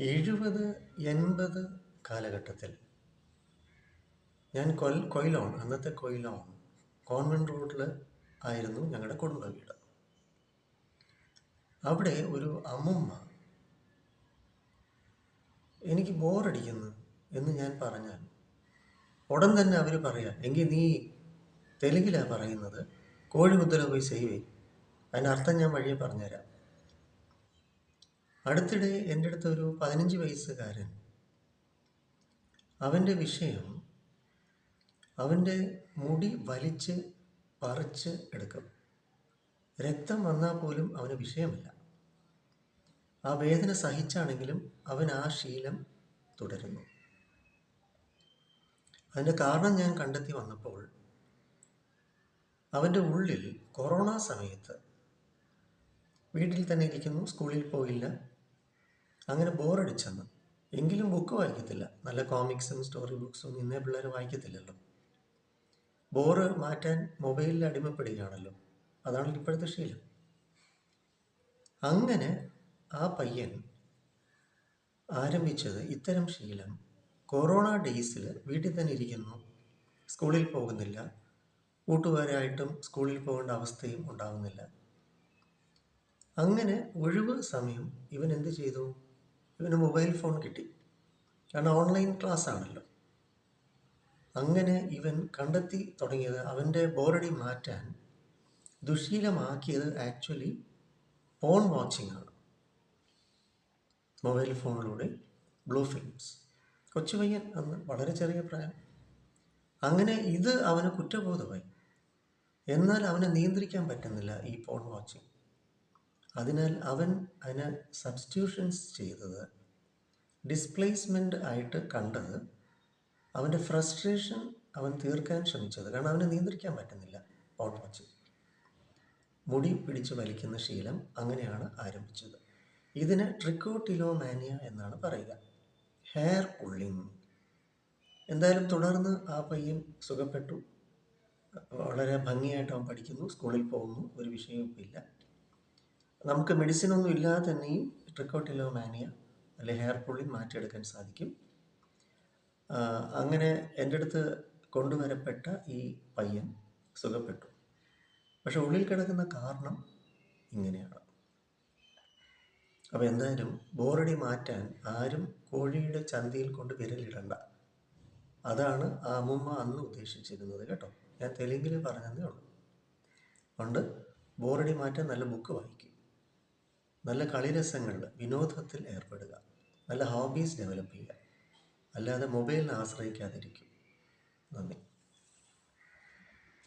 എഴുപത് എൺപത് കാലഘട്ടത്തിൽ ഞാൻ കൊൽ കൊയിലോൺ അന്നത്തെ കൊയിലോൺ കോൺവെന്റ് റോഡിൽ ആയിരുന്നു ഞങ്ങളുടെ കുടുംബ വീട്. അവിടെ ഒരു അമ്മുമ്മ എനിക്ക് ബോറടിക്കുന്നു എന്ന് ഞാൻ പറഞ്ഞാൽ ഉടൻ തന്നെ അവർ പറയാം എങ്കിൽ നീ തെലുങ്കിലാണ് പറയുന്നത്? കോഴിമുദ്ര പോയി സേവ് ചെയ്യും. അതിന്റെ അർത്ഥം ഞാൻ വഴിയെ പറഞ്ഞുതരാം. അടുത്തിടെ എന്റെ അടുത്ത് ഒരു പതിനഞ്ച് വയസ്സുകാരൻ. അവന്റെ വിഷയം അവന്റെ മുടി വലിച്ച് പറിച്ച് എടുക്കും. രക്തം വന്നാൽ പോലും അവന് വിഷയമില്ല. ആ വേദന സഹിച്ചാണെങ്കിലും അവൻ ആ ശീലം തുടരുന്നു. അതിന്റെ കാരണം ഞാൻ കണ്ടെത്തി വന്നപ്പോൾ അവന്റെ ഉള്ളിൽ കൊറോണ സമയത്ത് വീട്ടിൽ തന്നെ ഇരിക്കുന്നു സ്കൂളിൽ പോയില്ല. അങ്ങനെ ബോറടിച്ചെന്ന്. എങ്കിലും ബുക്ക് വായിക്കത്തില്ല. നല്ല കോമിക്സും സ്റ്റോറി ബുക്സും ഇന്നേ പിള്ളേർ വായിക്കത്തില്ലല്ലോ. ബോറ് മാറ്റാൻ മൊബൈലിൽ അടിമപ്പെടുകയാണല്ലോ അതാണ് ഇപ്പോഴത്തെ ശീലം. അങ്ങനെ ആ പയ്യൻ ആരംഭിച്ചത് ഇത്തരം ശീലം. കൊറോണ ഡേയ്സിൽ വീട്ടിൽ തന്നെ ഇരിക്കുന്നു. സ്കൂളിൽ പോകുന്നില്ല. കൂട്ടുകാരായിട്ടും സ്കൂളിൽ പോകേണ്ട അവസ്ഥയും ഉണ്ടാകുന്നില്ല അങ്ങനെ ഒഴിവ് സമയം ഇവൻ എന്ത് ചെയ്തു? ഇവന് മൊബൈൽ ഫോൺ കിട്ടി. കാരണം ഓൺലൈൻ ക്ലാസ് ആണല്ലോ. അങ്ങനെ ഇവൻ കണ്ടെത്തി തുടങ്ങിയത് അവന്റെ ബോറടി മാറ്റാൻ ദുശീലമാക്കിയത് ആക്ച്വലി ഫോൺ വാച്ചിങ് ആണ്. മൊബൈൽ ഫോണിലൂടെ ബ്ലൂ ഫിലിംസ്. കൊച്ചു പയ്യൻ അന്ന് വളരെ ചെറിയ പ്രായം. അങ്ങനെ ഇത് അവന് കുറ്റബോധമായി. എന്നാൽ അവനെ നിയന്ത്രിക്കാൻ പറ്റുന്നില്ല ഈ ഫോൺ വാച്ചിങ്. അതിനാൽ അവൻ അതിനെ സബ്സ്റ്റിറ്റ്യൂഷൻസ് ചെയ്തത് ഡിസ്പ്ലേസ്മെന്റ് ആയിട്ട് കണ്ടത് അവന്റെ ഫ്രസ്ട്രേഷൻ അവൻ തീർക്കാൻ ശ്രമിച്ചത്. കാരണം അവനെ നിയന്ത്രിക്കാൻ പറ്റുന്നില്ല ഫോൺ വച്ച്. മുടി പിടിച്ച് വലിക്കുന്ന ശീലം അങ്ങനെയാണ് ആരംഭിച്ചത്. ഇതിന് ട്രിക്കോട്ടിലോമാനിയ എന്നാണ് പറയുക. ഹെയർ പുള്ളിങ് എന്തായാലും തുടർന്ന് ആ പയ്യൻ സുഖപ്പെട്ടു. വളരെ ഭംഗിയായിട്ട് അവൻ പഠിക്കുന്നു. സ്കൂളിൽ പോകുന്നു. ഒരു വിഷയവും ഇല്ല നമുക്ക് മെഡിസിൻ ഒന്നും ഇല്ലാതെ തന്നെയും ട്രിക്കോട്ടിലോമാനിയ അല്ലെ ഹെയർ പുള്ളിങ് മാറ്റിയെടുക്കാൻ സാധിക്കും. അങ്ങനെ എന്റെ അടുത്ത് കൊണ്ടുവരപ്പെട്ട ഈ പയ്യൻ സുഖപ്പെട്ടു. പക്ഷെ ഉള്ളിൽ കിടക്കുന്ന കാരണം ഇങ്ങനെയാണ്. അപ്പോൾ എന്തായാലും ബോറടി മാറ്റാൻ ആരും കോഴിയുടെ ചന്തിയിൽ കൊണ്ട് വിരലിടണ്ട. അതാണ് ആ അമ്മുമ്മ അന്ന് ഉദ്ദേശിച്ചിരുന്നത് കേട്ടോ. ഞാൻ തെലുങ്കിൽ പറഞ്ഞതേ ഉള്ളൂ. അതുകൊണ്ട് ബോറടി മാറ്റാൻ നല്ല ബുക്ക് വായിക്കും. നല്ല കളിരസങ്ങളിൽ വിനോദത്തിൽ ഏർപ്പെടുക. നല്ല ഹോബീസ് ഡെവലപ്പ് ചെയ്യുക. അല്ലാതെ മൊബൈലിനെ ആശ്രയിക്കാതിരിക്കുക നന്ദി.